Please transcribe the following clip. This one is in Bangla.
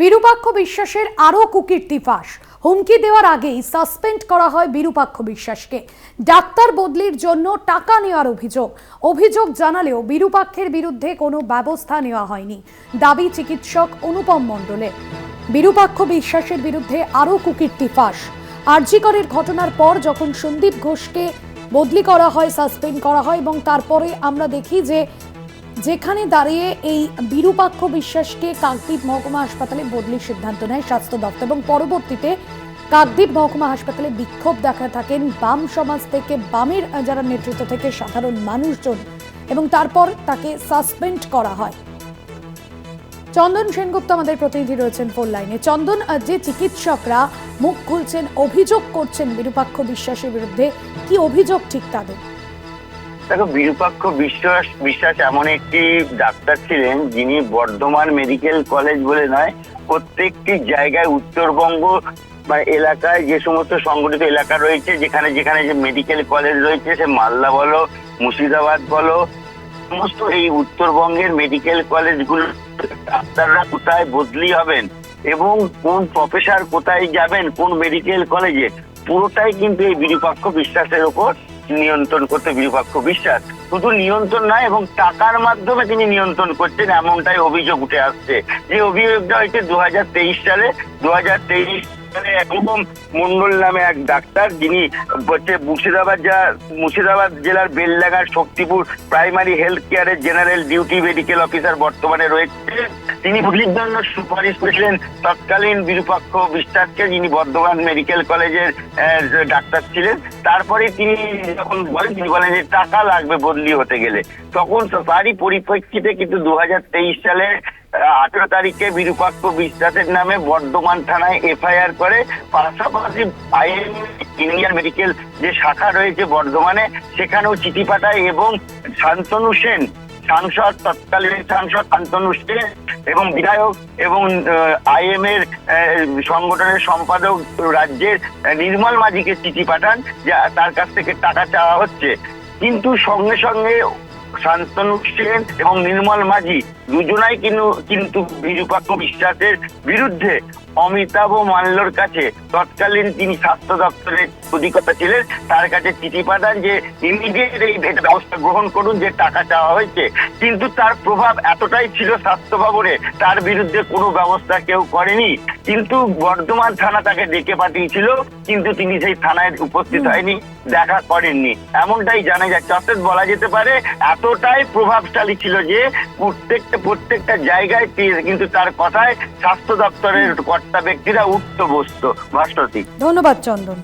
বিরূপাক্ষ বিশ্বাসের আরও কুকীর্তি ফাঁস। হুমকি দেওয়ার আগেই সাসপেন্ড করা হয় বিরূপাক্ষ বিশ্বাসকে। ডাক্তার বদলির জন্য টাকা নেওয়ার অভিযোগ। অভিযোগ জানালেও বিরূপাক্ষের বিরুদ্ধে কোনো ব্যবস্থা নেওয়া হয়নি। দাবি চিকিৎসক অনুপম মণ্ডলের। বিরূপাক্ষ বিশ্বাসের বিরুদ্ধে আরও কুকীর্তি ফাঁস। আরজিকরের ঘটনার পর যখন সন্দীপ ঘোষকে বদলি করা হয়, সাসপেন্ড করা হয় এবং তারপরে আমরা দেখি যে যেখানে দাঁড়িয়ে এই বিরূপাক্ষ বিশ্বাসকে কাকদ্বীপ মহকুমা হাসপাতালে বদলির সিদ্ধান্ত নেয় স্বাস্থ্য দপ্তর এবং পরবর্তীতে কাকদ্বীপ মহকুমা হাসপাতালে বিক্ষোভ দেখা থাকেন বাম সমাজ থেকে বামের যারা নেতৃত্ব থেকে সাধারণ মানুষজন এবং তারপর তাকে সাসপেন্ড করা হয়। চন্দন সেনগুপ্ত আমাদের প্রতিনিধি রয়েছেন ফোন লাইনে। চন্দন যে চিকিৎসকরা মুখ খুলছেন, অভিযোগ করছেন বিরূপাক্ষ বিশ্বাসের বিরুদ্ধে, কি অভিযোগ ঠিক তাদের? দেখো, বিরূপাক্ষ বিশ্বাস বিশ্বাস এমন একটি ডাক্তার ছিলেন যিনি বর্ধমান মেডিকেল কলেজ বলে নয়, প্রত্যেকটি জায়গায় উত্তরবঙ্গ বা এলাকায় যে সমস্ত সংগঠিত এলাকা রয়েছে, যেখানে যেখানে যে মেডিকেল কলেজ রয়েছে, সে মালদা বলো, মুর্শিদাবাদ বলো, সমস্ত এই উত্তরবঙ্গের মেডিকেল কলেজগুলো ডাক্তাররা কোথায় বদলি হবেন এবং কোন প্রফেসর কোথায় যাবেন, কোন মেডিকেল কলেজে, পুরোটাই কিন্তু এই বিরূপাক্ষ বিশ্বাসের ওপর নিয়ন্ত্রণ করতে বিরূপাক্ষ বিশ্বাস। শুধু নিয়ন্ত্রণ নয় এবং টাকার মাধ্যমে তিনি নিয়ন্ত্রণ করছেন এমনটাই অভিযোগ উঠে আসছে। যে অভিযোগটা হয়েছে দু হাজার তেইশ সালে। দু হাজার তেইশ সালে একরকম মন্ডল নামে এক ডাক্তার, যিনি হচ্ছে মুর্শিদাবাদ যা, মুর্শিদাবাদ জেলার বেলডাঙ্গার শক্তিপুর প্রাইমারি হেলথ কেয়ারের জেনারেল ডিউটি মেডিকেল অফিসার বর্তমানে রয়েছে। তিনি সুপারিশ করেছিলেন তৎকালীন বিরূপাক্ষ বিশ্বাসকে যিনি বর্ধমান মেডিকেল কলেজের ডাক্তার ছিলেন। তারপরে তিনি যখন বলেন, তিনি বলেন যে টাকা লাগবে বদলি হতে গেলে। তখন তারই পরিপ্রেক্ষিতে কিন্তু দু হাজার তেইশ সালে আঠেরো তারিখে বিরূপাক্ষ বিশ্বাসের নামে বর্ধমান থানায় এফআইআর করে। পাশাপাশি ইন্ডিয়ান মেডিকেল যে শাখা রয়েছে বর্ধমানে, সেখানেও চিঠি পাঠায় এবং শান্তনু সেন, সাংসদ, তৎকালীন সাংসদ শান্তনু সেন এবং বিধায়ক এবং আইএম এর সংগঠনের সম্পাদক রাজ্যের নির্মল মাঝিকে চিঠি পাঠান, যা তার কাছ থেকে টাকা চাওয়া হচ্ছে। কিন্তু সঙ্গে সঙ্গে শান্তনু সেন এবং নির্মল মাঝি দুজনাই কিন্তু কিন্তু বিরূপাক্ষ বিশ্বাসের বিরুদ্ধে অমিতাভ মাল্যর কাছে তৎকালীন তিনি স্বাস্থ্য দপ্তরের অধিকর্তা ছিলেন। তার কাছে চিঠি পাঠান যে ইমিডিয়েট এই ব্যবস্থা গ্রহণ করুন যে টাকা চাওয়া হয়েছে। কিন্তু তার প্রভাব এতটাই ছিল স্বাস্থ্য ভবনে তার বিরুদ্ধে কোনো ব্যবস্থা কেউ করেনি। কিন্তু বর্ধমান থানা তাকে ডেকে পাঠিয়েছিল কিন্তু তিনি সেই থানায় উপস্থিত হয়নি দেখা করেননি। এমনটাই জানা যাচ্ছে। অর্থাৎ বলা যেতে পারে এতটাই প্রভাবশালী ছিল যে প্রত্যেকটা প্রত্যেকটা জায়গায় কিন্তু তার কথায় স্বাস্থ্য দপ্তরের কর্তা ব্যক্তিরা উঠত বসতো ভাস্বতী ধন্যবাদ চন্দন।